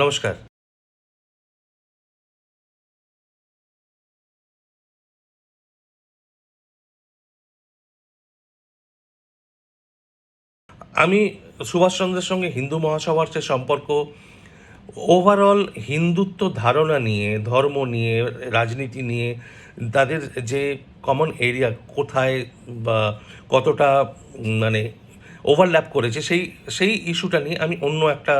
নমস্কার। আমি সুভাষচন্দ্রের সঙ্গে হিন্দু মহাসভার যে সম্পর্ক ওভারঅল হিন্দুত্ব ধারণা নিয়ে, ধর্ম নিয়ে, রাজনীতি নিয়ে, তাদের যে কমন এরিয়া কোথায় বা কতটা মানে ওভারল্যাপ করেছে, সেই সেই ইস্যুটা নিয়ে আমি অন্য একটা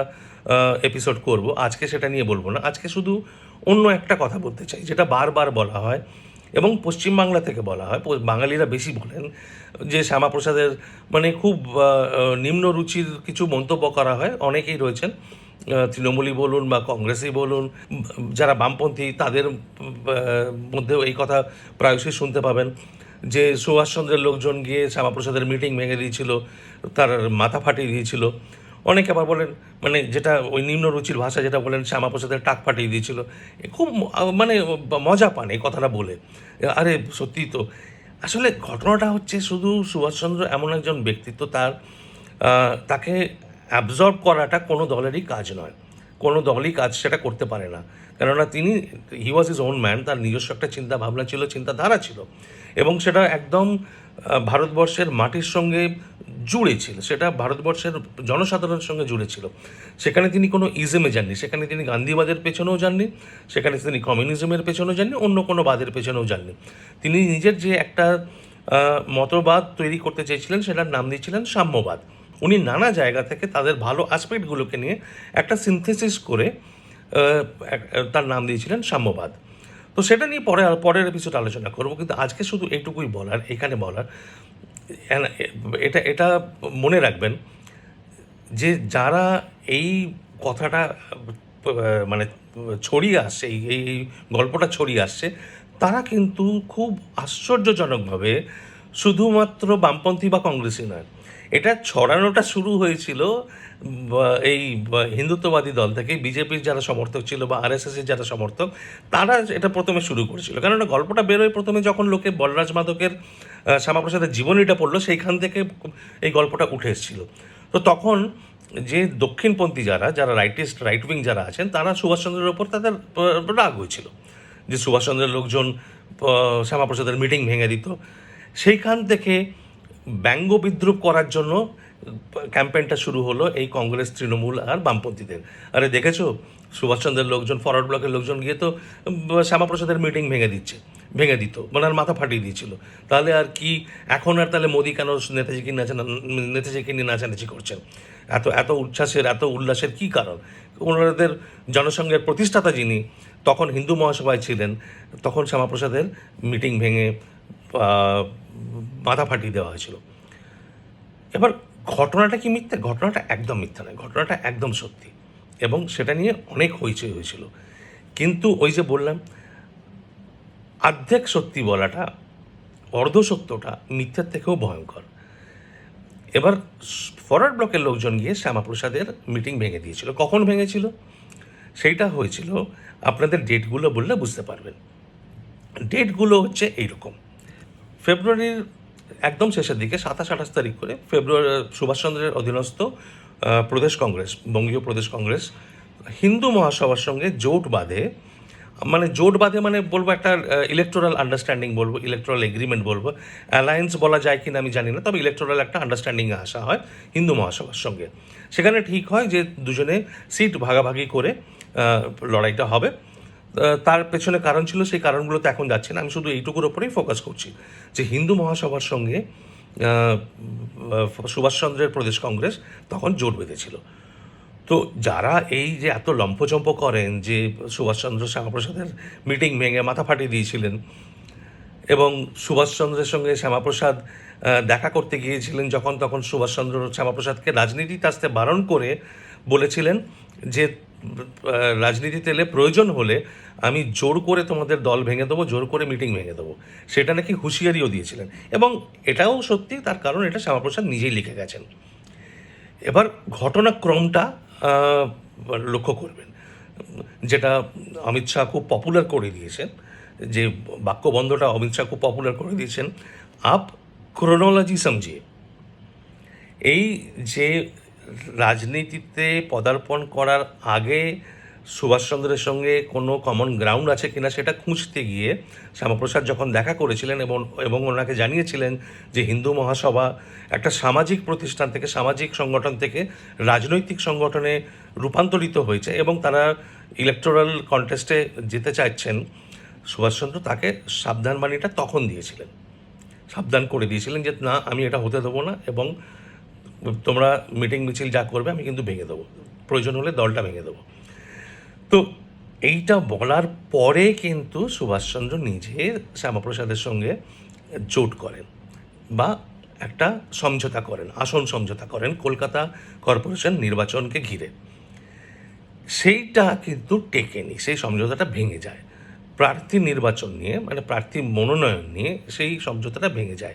এপিসোড করব। আজকে সেটা নিয়ে বলব না। আজকে শুধু অন্য একটা কথা বলতে চাই, যেটা বারবার বলা হয় এবং পশ্চিমবাংলা থেকে বলা হয়। বাঙালিরা বেশি বলেন যে শ্যামাপ্রসাদের মানে খুব নিম্ন রুচির কিছু মন্তব্য করা হয়। অনেকেই রয়েছেন তৃণমূলই বলুন বা কংগ্রেসই বলুন, যারা বামপন্থী, তাদের মধ্যেও এই কথা প্রায়শই শুনতে পাবেন যে সুভাষচন্দ্রের লোকজন গিয়ে শ্যামাপ্রসাদের মিটিং ভেঙে দিয়েছিল, তার মাথা ফাটিয়ে দিয়েছিল। অনেকে আবার বলেন মানে যেটা ওই নিম্ন রুচির ভাষা যেটা বলেন, শ্যামাপ্রসাদের টাক ফাটিয়ে দিয়েছিল খুব মানে মজা পান এই কথাটা বলে। আরে সত্যি তো। আসলে ঘটনাটা হচ্ছে শুধু সুভাষচন্দ্র এমন একজন ব্যক্তিত্ব, তার তাকে অ্যাবজর্ব করাটা কোনো দলেরই কাজ নয়। কোনো দলই কাজ সেটা করতে পারে না। কেননা তিনি he was his own man তার নিজস্ব একটা চিন্তা ভাবনা ছিল, চিন্তাধারা ছিল। এবং সেটা একদম ভারতবর্ষের মাটির সঙ্গে জুড়ে ছিল, সেটা ভারতবর্ষের জনসাধারণের সঙ্গে জুড়ে ছিল। সেখানে তিনি কোনো ইজমে যাননি, সেখানে তিনি গান্ধীবাদের পেছনেও যাননি, সেখানে তিনি কমিউনিজমের পেছনেও যাননি, অন্য কোনো বাদের পেছনেও যাননি। তিনি নিজের যে একটা মতবাদ তৈরি করতে চেয়েছিলেন, সেটার নাম দিয়েছিলেন সাম্যবাদ। উনি নানা জায়গা থেকে তাদের ভালো অ্যাসপেক্টগুলোকে নিয়ে একটা সিনথেসিস করে তার নাম দিয়েছিলেন সাম্যবাদ। তো সেটা নিয়ে পরে পরের এপিসোড আলোচনা করব, কিন্তু আজকে শুধু এইটুকুই বলার, এখানে বলার এটা এটা মনে রাখবেন যে যারা এই কথাটা মানে ছড়িয়ে আসছে, এই এই গল্পটা ছড়িয়ে আসছে, তারা কিন্তু খুব আশ্চর্যজনকভাবে শুধুমাত্র বামপন্থী বা কংগ্রেসই নয় এটা ছড়ানোটা শুরু হয়েছিল এই হিন্দুত্ববাদী দল থেকে বিজেপির যারা সমর্থক ছিল বা আর আরএসএসের যারা সমর্থক তারা এটা প্রথমে শুরু করেছিল। কেননা গল্পটা বেরোয় প্রথমে যখন লোকে বলরাজ মাধকের আহ, শ্যামাপ্রসাদের জীবনীটা পড়ল সেইখান থেকে এই গল্পটা উঠে এসেছিল। তো তখন যে দক্ষিণপন্থী যারা যারা রাইটিস্ট রাইট উইং যারা আছেন তারা সুভাষচন্দ্রের ওপর তাদের রাগ হয়েছিল। যে সুভাষচন্দ্রের লোকজন শ্যামাপ্রসাদের মিটিং ভেঙে দিত। সেইখান থেকে ব্যঙ্গ বিদ্রুপ করার জন্য ক্যাম্পেইনটা শুরু হলো এই কংগ্রেস, তৃণমূল আর বামপন্থীদের। আরে দেখেছ? সুভাষচন্দ্রের লোকজন, ফরওয়ার্ড ব্লকের লোকজন গিয়ে তো শ্যামাপ্রসাদের মিটিং ভেঙে দিচ্ছে, ভেঙে দিত মানে আর মাথা ফাটিয়ে দিয়েছিল। তাহলে আর কি, এখন আর তাহলে মোদি কেন নেতাজি নেতাজিকে নাচা নেতাজিকে নিয়ে নাচানাচি করছেন? এত এত উচ্ছ্বাসের, এত উল্লাসের কি কারণ? ওনাদের জনসংঘের প্রতিষ্ঠাতা যিনি, তখন হিন্দু মহাসভায় ছিলেন, তখন শ্যামাপ্রসাদের মিটিং ভেঙে মাথা ফাটিয়ে দেওয়া হয়েছিল। এবার ঘটনাটা কি মিথ্যা? ঘটনাটা একদম মিথ্যা নয়, ঘটনাটা একদম সত্যি। এবং সেটা নিয়ে অনেক হইচই হয়েছিল। কিন্তু ওই যে বললাম অর্ধেক সত্যি বলাটা, অর্ধ সত্যটা মিথ্যার থেকেও ভয়ঙ্কর। এবার ফরওয়ার্ড ব্লকের লোকজন গিয়ে শ্যামাপ্রসাদের মিটিং ভেঙে দিয়েছিল। কখন ভেঙেছিল? সেইটা হয়েছিল, আপনাদের ডেটগুলো বললে বুঝতে পারবেন। ডেটগুলো হচ্ছে এইরকম। ফেব্রুয়ারির একদম শেষের দিকে, সাতাশ, আঠাশ তারিখ করে ফেব্রুয়ারি সুভাষচন্দ্রের অধীনস্থ প্রদেশ কংগ্রেস, বঙ্গীয় প্রদেশ কংগ্রেস, হিন্দু মহাসভার সঙ্গে জোট বাঁধে। মানে জোট বাঁধে মানে বলব একটা ইলেকট্রাল আন্ডারস্ট্যান্ডিং বলব ইলেকট্রাল এগ্রিমেন্ট বলব। অ্যালায়েন্স বলা যায় কি না আমি জানি না, তবে ইলেকটোরাল একটা আন্ডারস্ট্যান্ডিংয়ে আসা হয় হিন্দু মহাসভার সঙ্গে। সেখানে ঠিক হয় যে দুজনে সিট ভাগাভাগি করে লড়াইটা হবে। তার পেছনে কারণ ছিল, সেই কারণগুলো তো এখন যাচ্ছে না। আমি শুধু এইটুকুর ওপরেই ফোকাস করছি যে হিন্দু মহাসভার সঙ্গে সুভাষচন্দ্রের প্রদেশ কংগ্রেস তখন জোট বেঁধেছিল। তো যারা এই যে এত লম্ফচম্প করেন যে সুভাষচন্দ্র শ্যামাপ্রসাদের মিটিং ভেঙে মাথা ফাটিয়ে দিয়েছিলেন এবং সুভাষচন্দ্রের সঙ্গে শ্যামাপ্রসাদ দেখা করতে গিয়েছিলেন যখন, তখন সুভাষচন্দ্র শ্যামাপ্রসাদকে রাজনীতিতে আসতে বারণ করে বলেছিলেন যে রাজনীতিতে এলে প্রয়োজন হলে আমি জোর করে তোমাদের দল ভেঙে দেবো, জোর করে মিটিং ভেঙে দেবো। সেটা নাকি হুঁশিয়ারিও দিয়েছিলেন। এবং এটাও সত্যি, তার কারণ এটা শ্যামাপ্রসাদ নিজেই লিখে গেছেন। এবার ঘটনাক্রমটা লক্ষ্য করবেন। যেটা অমিত শাহ খুব পপুলার করে দিয়েছেন, যে বাক্যবন্ধটা অমিত শাহ খুব পপুলার করে দিয়েছেন। আপ ক্রোনোলজি সমঝিয়ে। এই যে রাজনীতিতে পদার্পণ করার আগে সুভাষচন্দ্রের সঙ্গে কোনো কমন গ্রাউন্ড আছে কিনা সেটা খুঁজতে গিয়ে শ্যামাপ্রসাদ যখন দেখা করেছিলেন এবং এবং ওনাকে জানিয়েছিলেন যে হিন্দু মহাসভা একটা সামাজিক প্রতিষ্ঠান থেকে, সামাজিক সংগঠন থেকে রাজনৈতিক সংগঠনে রূপান্তরিত হয়েছে এবং তারা ইলেকটোরাল কন্টেস্টে যেতে চাইছেন, সুভাষচন্দ্র তাকে সাবধান বাণীটা তখন দিয়েছিলেন। সাবধান করে দিয়েছিলেন যে, না, আমি এটা হতে দেবো না এবং তোমরা মিটিং মিছিল যা করবে, আমি কিন্তু ভেঙে দেবো। প্রয়োজন হলে দলটা ভেঙে দেবো। তো এইটা বলার পরে কিন্তু সুভাষচন্দ্র নিজে শ্যামাপ্রসাদের সঙ্গে জোট করেন বা একটা সমঝোতা করেন, আসন সমঝোতা করেন কলকাতা কর্পোরেশন নির্বাচনকে ঘিরে। সেইটা কিন্তু টেকেনি, সেই সমঝোতাটা ভেঙে যায়। প্রার্থী নির্বাচন নিয়ে মানে প্রার্থী মনোনয়ন নিয়ে সেই সমঝোতাটা ভেঙে যায়।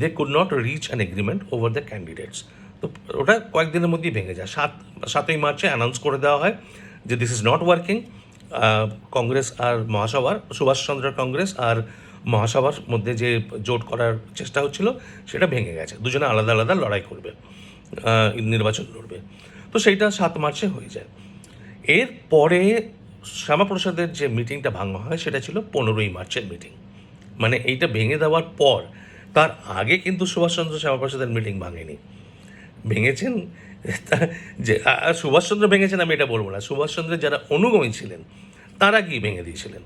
They could not reach an agreement over the candidates তো ওটা কয়েকদিনের মধ্যেই ভেঙে যায়। সাত, সাতই মার্চে অ্যানাউন্স করে দেওয়া হয় যে this is not working Congress আর মহাসভার সুভাষচন্দ্র কংগ্রেস আর মহাসভার মধ্যে যে জোট করার চেষ্টা হচ্ছিল, সেটা ভেঙে গেছে। দুজনে আলাদা আলাদা লড়াই করবে নির্বাচন লড়বে। তো সেইটা সাত মার্চে হয়ে যায়। এরপরে শ্যামাপ্রসাদের যে মিটিংটা ভাঙা হয়, সেটা ছিল পনেরোই মার্চের মিটিং মানে এইটা ভেঙে দেওয়ার পর তার আগে কিন্তু সুভাষচন্দ্র শ্যামাপ্রসাদের মিটিং ভাঙেনি। ভেঙেছেন? যে সুভাষচন্দ্র ভেঙেছেন আমি এটা বলব না। সুভাষচন্দ্রের যারা অনুগামী ছিলেন, তারা গিয়ে ভেঙে দিয়েছিলেন,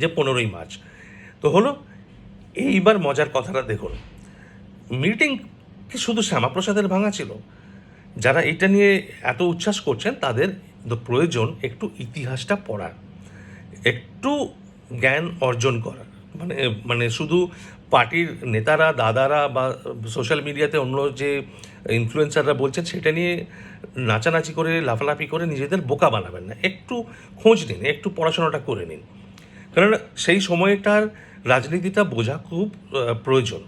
যে পনেরোই মার্চ। তো হলো, এইবার মজার কথাটা দেখুন। মিটিং কি শুধু শ্যামাপ্রসাদের ভাঙা ছিল? যারা এটা নিয়ে এত উচ্ছ্বাস করছেন, তাদের প্রয়োজন একটু ইতিহাসটা পড়ার, একটু জ্ঞান অর্জন করার। মানে মানে শুধু পার্টির নেতারা, দাদারা বা সোশ্যাল মিডিয়াতে অন্য যে ইনফ্লুয়েন্সাররা বলছেন, সেটা নিয়ে নাচানাচি করে, লাফালাফি করে নিজেদের বোকা বানাবেন না। একটু খোঁজ নিন, একটু পড়াশোনাটা করে নিন। কারণ সেই সময়টার রাজনীতিটা বোঝা খুব প্রয়োজন।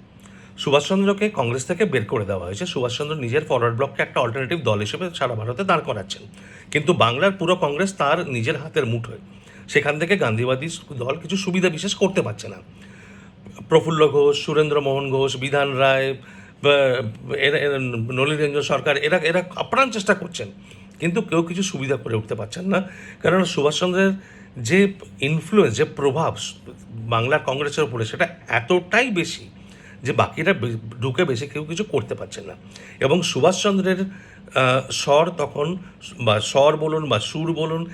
সুভাষচন্দ্রকে কংগ্রেস থেকে বের করে দেওয়া হয়েছে। সুভাষচন্দ্র নিজের ফরওয়ার্ড ব্লককে একটা অল্টারনেটিভ দল হিসেবে সারা ভারতে দাঁড় করাচ্ছেন। কিন্তু বাংলার পুরো কংগ্রেস তার নিজের হাতের মুঠোয়। সেখান থেকে গান্ধীবাদী দল কিছু সুবিধা বিশেষ করতে পারছে না। প্রফুল্ল ঘোষ, সুরেন্দ্র মোহন ঘোষ, বিধান রায় নলিনীরঞ্জন সরকার, এরা এরা আপ্রাণ চেষ্টা করছেন। কিন্তু কেউ কিছু সুবিধা করে উঠতে পারছেন না। কারণ সুভাষচন্দ্রের যে ইনফ্লুয়েন্স যে প্রভাব বাংলার কংগ্রেসের উপরে, সেটা এতটাই বেশি যে বাকিরা ঢুকে বেশি কেউ কিছু করতে পারছেন না। এবং সুভাষচন্দ্রের স্বর তখন, বা স্বর বলুন বা সুর বলুন,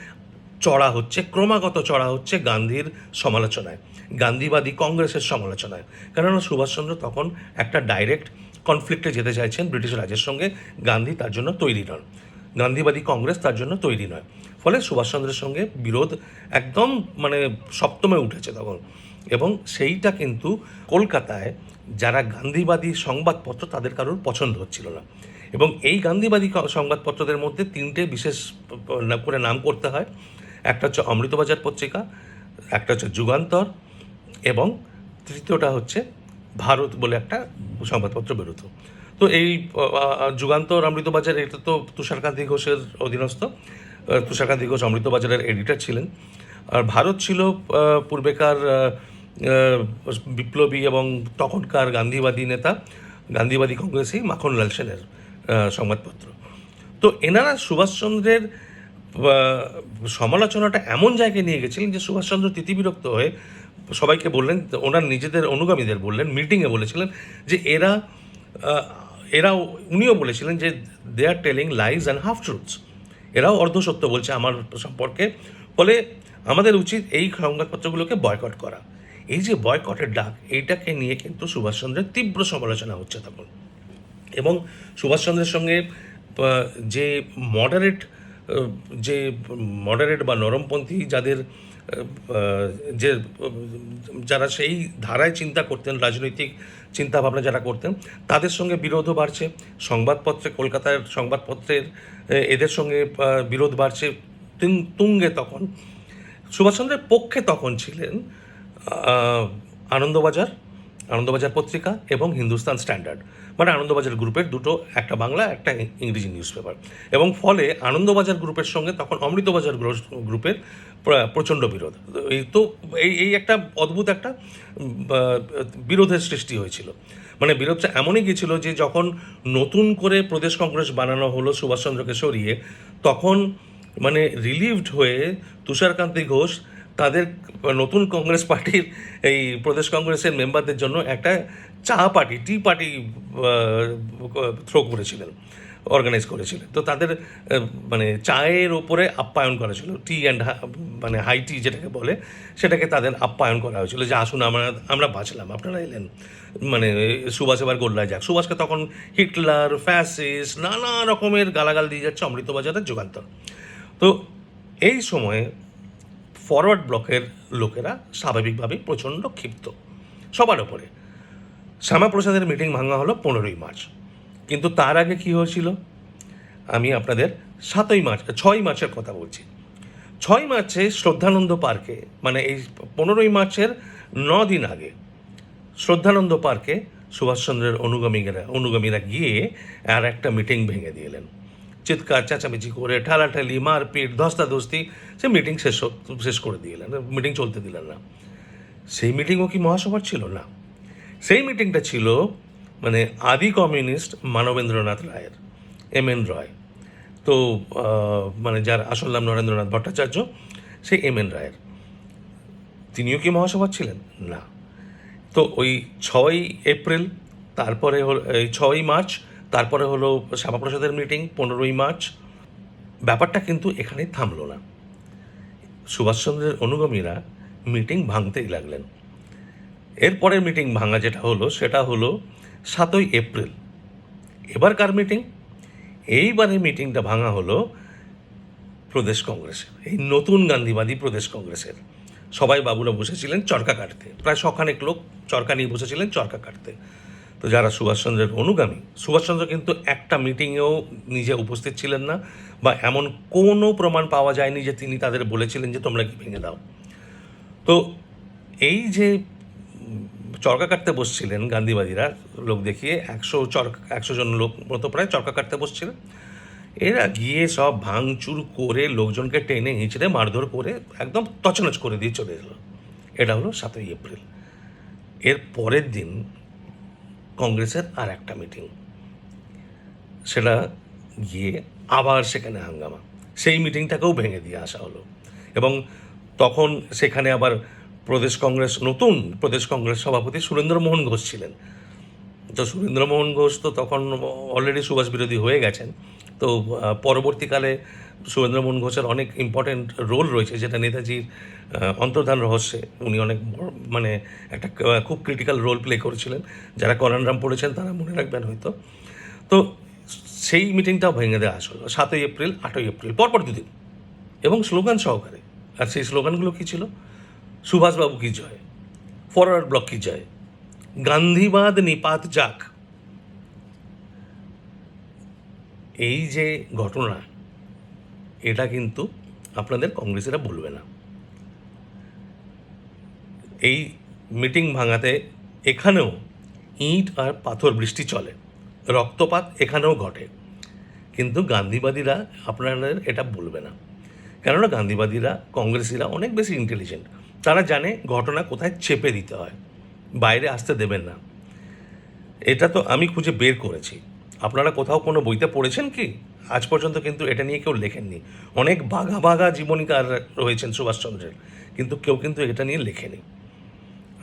চড়া হচ্ছে, ক্রমাগত চড়া হচ্ছে গান্ধীর সমালোচনায়। গান্ধীবাদী কংগ্রেসের সমালোচনায়। কেননা সুভাষচন্দ্র তখন একটা ডাইরেক্ট কনফ্লিক্টে যেতে চাইছেন ব্রিটিশ রাজের সঙ্গে, গান্ধী তার জন্য তৈরি নন। গান্ধীবাদী কংগ্রেস তার জন্য তৈরি নয়। ফলে সুভাষচন্দ্রের সঙ্গে বিরোধ একদম মানে সপ্তমে উঠেছে তখন। এবং সেইটা কিন্তু কলকাতায় যারা গান্ধীবাদী সংবাদপত্র তাদের কারোর পছন্দ হচ্ছিল না। এবং এই গান্ধীবাদী সংবাদপত্রদের মধ্যে তিনটে বিশেষ করে নাম করতে হয়। একটা হচ্ছে অমৃতবাজার পত্রিকা, একটা হচ্ছে যুগান্তর এবং তৃতীয়টা হচ্ছে ভারত বলে একটা সংবাদপত্র বেরোতো। তো এই যুগান্তর অমৃতবাজার এটা তো তুষারকান্তি ঘোষের অধীনস্থ। তুষারকান্তি ঘোষ অমৃতবাজারের এডিটর ছিলেন। আর ভারত ছিল পূর্বেকার বিপ্লবী এবং তখনকার গান্ধীবাদী নেতা, গান্ধীবাদী কংগ্রেসী মাখনলাল সেনের সংবাদপত্র। তো এনারা সুভাষচন্দ্রের সমালোচনাটা এমন জায়গায় নিয়ে গেছিলেন যে সুভাষচন্দ্র তিতিবিরক্ত হয়ে সবাইকে বললেন, ওনার নিজেদের অনুগামীদের বললেন মিটিংয়ে বলেছিলেন যে এরা এরাও উনিও বলেছিলেন যে they are telling lies and half truths এরাও অর্ধসত্য বলছে আমার সম্পর্কে। ফলে আমাদের উচিত এই সংবাদপত্রগুলোকে বয়কট করা। এই যে বয়কটের ডাক, এইটাকে নিয়ে কিন্তু সুভাষচন্দ্রের তীব্র সমালোচনা হচ্ছে তখন। এবং সুভাষচন্দ্রের সঙ্গে যে মডারেট যে মডারেট বা নরমপন্থী যাদের যে, যারা সেই ধারায় চিন্তা করতেন, রাজনৈতিক চিন্তাভাবনা যারা করতেন, তাদের সঙ্গে বিরোধও বাড়ছে। সংবাদপত্রে, কলকাতার সংবাদপত্রের এদের সঙ্গে বিরোধ বাড়ছে তুঙ্গে তখন। সুভাষচন্দ্রের পক্ষে তখন ছিলেন আনন্দবাজার আনন্দবাজার পত্রিকা এবং হিন্দুস্তান স্ট্যান্ডার্ড। মানে আনন্দবাজার গ্রুপের দুটো, একটা বাংলা, একটা ইংরেজি নিউজ পেপার এবং ফলে আনন্দবাজার গ্রুপের সঙ্গে তখন অমৃতবাজার গ্রুপের প্রচণ্ড বিরোধ। এই তো, এই এই একটা অদ্ভুত একটা বিরোধের সৃষ্টি হয়েছিল। মানে বিরোধটা এমনই গিয়েছিল যে যখন নতুন করে প্রদেশ কংগ্রেস বানানো হলো সুভাষচন্দ্রকে সরিয়ে তখন মানে রিলিভড হয়ে তুষারকান্তি ঘোষ তাদের নতুন কংগ্রেস পার্টির এই প্রদেশ কংগ্রেসের মেম্বারদের জন্য একটা চা পার্টি, টি পার্টি থ্রো করেছিলেন অর্গানাইজ করেছিলেন। তো তাদের মানে চায়ের ওপরে আপ্যায়ন করা ছিল, টি অ্যান্ড মানে হাই টি যেটাকে বলে, সেটাকে তাদের আপ্যায়ন করা হয়েছিল যে আসুন আমরা আমরা বাঁচলাম, আপনারা এলেন। মানে সুভাষ এবার গোল্লায় যাক। সুভাষকে তখন হিটলার ফ্যাসিস নানা রকমের গালাগাল দিয়ে যাচ্ছে অমৃতবাজারের যুগান্তর। তো এই সময়ে ফরওয়ার্ড ব্লকের লোকেরা স্বাভাবিকভাবেই প্রচণ্ড ক্ষিপ্ত। সবার ওপরে। শ্যামাপ্রসাদের মিটিং ভাঙা হলো পনেরোই মার্চ। কিন্তু তার আগে কি হয়েছিল? আমি আপনাদের সাতই মার্চ, ছয় মার্চের কথা বলছি। ছয় মার্চে শ্রদ্ধানন্দ পার্কে মানে এই পনেরোই মার্চের ন দিন আগে শ্রদ্ধানন্দ পার্কে সুভাষচন্দ্রের অনুগামীরা অনুগামীরা গিয়ে আর একটা মিটিং ভেঙে দিলেন চিৎকার, চেঁচামেচি করে, ঠালাঠালি, মারপিট, ধস্তাধস্তি, সে মিটিং শেষ শেষ করে দিলেন মিটিং চলতে দিলেন না। সেই মিটিংও কি মহাসভার ছিল? না। সেই মিটিংটা ছিল মানে আদি কমিউনিস্ট মানবেন্দ্রনাথ রায়ের, এম এন রয়। তো মানে যার আসল নাম নরেন্দ্রনাথ ভট্টাচার্য সেই এম এন রায়ের। তিনিও কি মহাসভার ছিলেন? না। তো ওই ছয় এপ্রিল, তারপরে হলো, এই ছয়ই মার্চ তারপরে হলো শ্যামাপ্রসাদের মিটিং পনেরোই মার্চ। ব্যাপারটা কিন্তু এখানে থামলো না। সুভাষচন্দ্রের অনুগামীরা মিটিং ভাঙতেই লাগলেন। এরপরের মিটিং ভাঙা যেটা হলো, সেটা হলো সাতই এপ্রিল। এবারকার মিটিং এইবারে মিটিংটা ভাঙা হলো প্রদেশ কংগ্রেসের, এই নতুন গান্ধীবাদী প্রদেশ কংগ্রেসের। সবাই বাবুরা বসেছিলেন চরকা কাটতে। প্রায় শখানেক লোক চরকা নিয়ে বসেছিলেন চরকা কাটতে। তো যারা সুভাষচন্দ্রের অনুগামী, সুভাষচন্দ্র কিন্তু একটা মিটিংয়েও নিজে উপস্থিত ছিলেন না বা এমন কোনো প্রমাণ পাওয়া যায়নি যে তিনি তাদের বলেছিলেন যে তোমরা কি ভেঙে দাও। তো এই যে চরকা কাটতে বসছিলেন গান্ধীবাদীরা, লোক দেখিয়ে একশো চরকা, একশো জন লোক মতো প্রায় চরকা কাটতে বসছিলেন। এরা গিয়ে সব ভাঙচুর করে লোকজনকে টেনে হিঁচড়ে মারধর করে একদম তছনছ করে দিয়ে চলে এলো। এটা হলো সাতই এপ্রিল। এর পরের দিন কংগ্রেসের আর একটা মিটিং। সেটা গিয়ে আবার সেখানে হাঙ্গামা। সেই মিটিংটাকেও ভেঙে দিয়ে আসা হলো। এবং তখন সেখানে আবার প্রদেশ কংগ্রেস, নতুন প্রদেশ কংগ্রেস সভাপতি সুরেন্দ্রমোহন ঘোষ ছিলেন। তো সুরেন্দ্রমোহন ঘোষ তো তখন অলরেডি সুভাষ বিরোধী হয়ে গেছেন। তো পরবর্তীকালে সুরেন্দ্রমোহন ঘোষের অনেক ইম্পর্টেন্ট রোল রয়েছে, যেটা নেতাজির অন্তর্ধান রহস্যে উনি অনেক মানে একটা খুব ক্রিটিক্যাল রোল প্লে করেছিলেন। যারা করানরাম পড়েছেন, তারা মনে রাখবেন হয়তো। তো সেই মিটিংটাও ভেঙে দেওয়া আসলো। সাতই এপ্রিল, আটই এপ্রিল, পরপর দুদিন। এবং স্লোগান সহকারে। আর সেই স্লোগানগুলো কী ছিল? সুভাষবাবু কি জয়? ফরওয়ার্ড ব্লক কি জয়? গান্ধীবাদ নিপাত যাক। এই যে ঘটনা এটা কিন্তু আপনাদের কংগ্রেসিরা বলবে না। এই মিটিং ভাঙাতে এখানেও ইট আর পাথর বৃষ্টি চলে, রক্তপাত এখানেও ঘটে। কিন্তু গান্ধীবাদীরা আপনাদের এটা বলবে না। কেননা গান্ধীবাদীরা, কংগ্রেসিরা অনেক বেশি ইন্টেলিজেন্ট তারা জানে ঘটনা কোথায় চেপে দিতে হয়, বাইরে আসতে দেবেন না। এটা তো আমি খুঁজে বের করেছি। আপনারা কোথাও কোনো বইতে পড়েছেন কি? আজ পর্যন্ত কিন্তু এটা নিয়ে কেউ লেখেননি। অনেক বাঘা বাঘা জীবনীকার রয়েছেন সুভাষচন্দ্রের, কিন্তু কেউ কিন্তু এটা নিয়ে লেখেনি।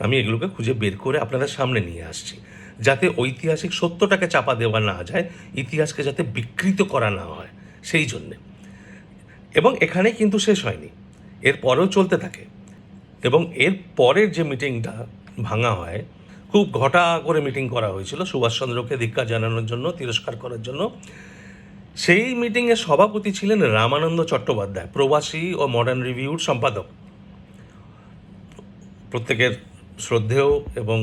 আমি এগুলোকে খুঁজে বের করে আপনাদের সামনে নিয়ে আসছি, যাতে ঐতিহাসিক সত্যটাকে চাপা দেওয়া না যায়, ইতিহাসকে যাতে বিকৃত করা না হয়, সেই জন্যে। এবং এখানে কিন্তু শেষ হয়নি। এর পরেও চলতে থাকে। এবং এর পরের যে মিটিংটা ভাঙা হয়, খুব ঘটা করে মিটিং করা হয়েছিল সুভাষচন্দ্রকে ধিক্কার জানানোর জন্য, তিরস্কার করার জন্য। সেই মিটিংয়ে সভাপতি ছিলেন রামানন্দ চট্টোপাধ্যায়, প্রবাসী ও মডার্ন রিভিউর সম্পাদক। প্রত্যেকের শ্রদ্ধেয় এবং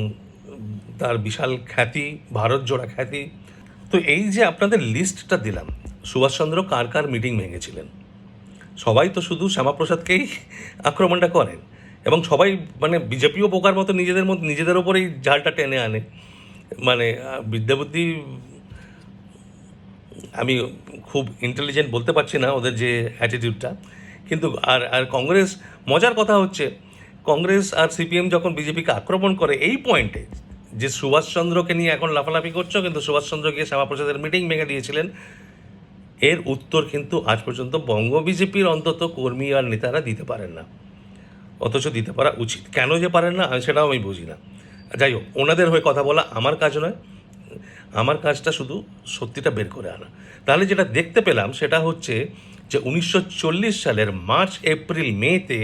তার বিশাল খ্যাতি, ভারত জোড়া খ্যাতি। তো এই যে আপনাদের লিস্টটা দিলাম, সুভাষচন্দ্র কার কার মিটিং ভেঙেছিলেন? সবাই তো শুধু শ্যামাপ্রসাদকেই আক্রমণটা করেন এবং সবাই মানে বিজেপিও পোকার মতো নিজেদের মধ্যে নিজেদের ওপরেই ঝালটা টেনে আনে। মানে বিদ্যাবুদ্ধি আমি খুব ইন্টেলিজেন্ট বলতে পারছি না ওদের যে অ্যাটিটিউডটা কিন্তু আর আর কংগ্রেস, মজার কথা হচ্ছে, কংগ্রেস আর সিপিএম যখন বিজেপিকে আক্রমণ করে, এই পয়েন্টে যে সুভাষচন্দ্রকে নিয়ে এখন লাফালাফি করছ, কিন্তু সুভাষচন্দ্র গিয়ে শ্যামাপ্রসাদের মিটিং ভেঙে দিয়েছিলেন, এর উত্তর কিন্তু আজ পর্যন্ত বঙ্গ বিজেপির অন্তত কর্মী আর নেতারা দিতে পারেন না। অথচ দিতে পারা উচিত। কেন যে পারেন না, সেটাও আমি বুঝি না। যাই হোক, ওনাদের হয়ে কথা বলা আমার কাজ নয়। আমার কাজটা শুধু সত্যিটা বের করে আনা। তাহলে যেটা দেখতে পেলাম সেটা হচ্ছে যে উনিশশো চল্লিশ সালের মার্চ, এপ্রিল, মেতে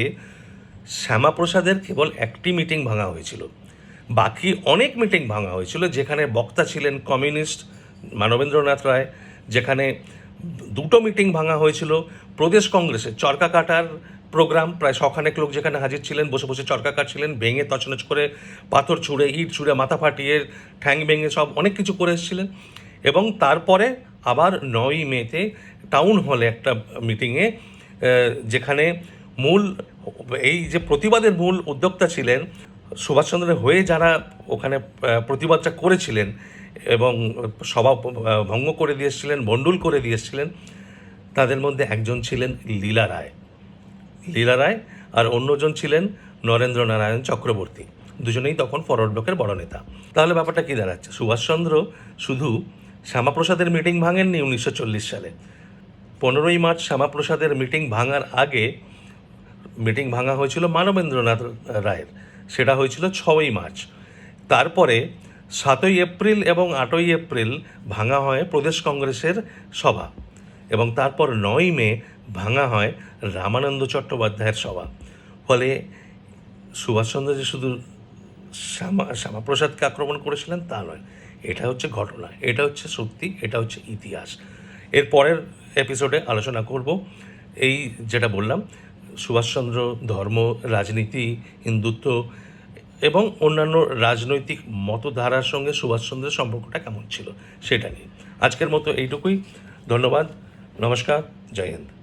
শ্যামাপ্রসাদের কেবল একটি মিটিং ভাঙা হয়েছিল। বাকি অনেক মিটিং ভাঙা হয়েছিল যেখানে বক্তা ছিলেন কমিউনিস্ট মানবেন্দ্রনাথ রায়, যেখানে দুটো মিটিং ভাঙা হয়েছিল। প্রদেশ কংগ্রেসের চরকা কাটার প্রোগ্রাম, প্রায় শখানেক লোক যেখানে হাজির ছিলেন, বসে বসে চরকা কাটছিলেন ভেঙে তছনছ করে পাথর ছুঁড়ে, ইট ছুঁড়ে, মাথা ফাটিয়ে, ঠ্যাং ভেঙে সব অনেক কিছু করে এসেছিলেন। এবং তারপরে আবার নয়ই মেতে টাউন হলে একটা মিটিংয়ে যেখানে মূল, এই যে প্রতিবাদের মূল উদ্যোক্তা ছিলেন, সুভাষচন্দ্রের হয়ে যারা ওখানে প্রতিবাদটা করেছিলেন এবং সভা ভঙ্গ করে দিয়েছিলেন বন্ডুল করে দিয়েছিলেন তাদের মধ্যে একজন ছিলেন লীলা রায়। লীলা রায় আর অন্যজন ছিলেন নরেন্দ্র নারায়ণ চক্রবর্তী। দুজনেই তখন ফরওয়ার্ড ব্লকের বড় নেতা। তাহলে ব্যাপারটা কি দাঁড়াচ্ছে? সুভাষচন্দ্র শুধু শ্যামাপ্রসাদের মিটিং ভাঙেননি উনিশশো চল্লিশ সালে। পনেরোই মার্চ শ্যামাপ্রসাদের মিটিং ভাঙার আগে মিটিং ভাঙা হয়েছিল মানবেন্দ্রনাথ রায়ের। সেটা হয়েছিল ছয়ই মার্চ। তারপরে সাতই এপ্রিল এবং আটই এপ্রিল ভাঙা হয় প্রদেশ কংগ্রেসের সভা। এবং তারপর নয় মে ভাঙা হয় রামানন্দ চট্টোপাধ্যায়ের সভা। ফলে সুভাষচন্দ্র যে শুধু শ্যামা শ্যামাপ্রসাদকে আক্রমণ করেছিলেন তা নয়, এটা হচ্ছে ঘটনা, এটা হচ্ছে সত্যি, এটা হচ্ছে ইতিহাস। এর পরের এপিসোডে আলোচনা করব। এই যেটা বললাম সুভাষচন্দ্র ধর্ম, রাজনীতি, হিন্দুত্ব এবং অন্যান্য রাজনৈতিক মতধারার সঙ্গে সুভাষচন্দ্রের সম্পর্কটা কেমন ছিল সেটা নিয়ে। আজকের মতো এইটুকুই, ধন্যবাদ, নমস্কার, জয় হিন্দ।